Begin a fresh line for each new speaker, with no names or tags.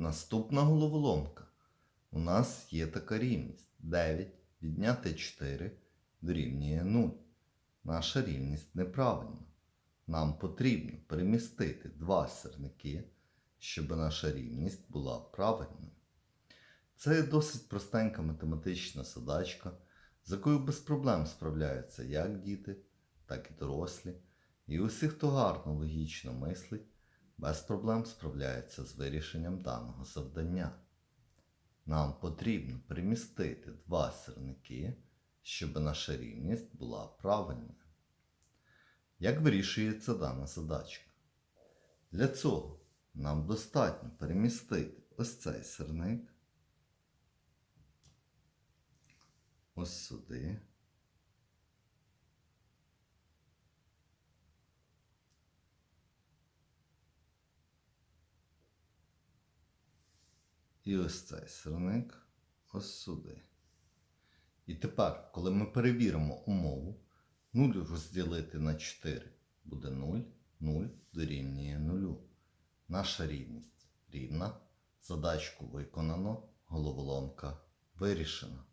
Наступна головоломка. У нас є така рівність. 9 відняти 4 дорівнює 0. Наша рівність неправильна. Нам потрібно перемістити два сірники, щоб наша рівність була правильною. Це досить простенька математична задачка, з якою без проблем справляються як діти, так і дорослі. І усі, хто гарно логічно мислить, без проблем справляється з вирішенням даного завдання. Нам потрібно перемістити два сірники, щоб наша рівність була правильною. Як вирішується дана задачка? Для цього нам достатньо перемістити ось цей сирник ось сюди. І ось цей сирник ось сюди. І тепер, коли ми перевіримо умову, 0 розділити на 4 буде 0, 0 дорівнює 0. Наша рівність рівна. Задачку виконано, головоломка вирішена.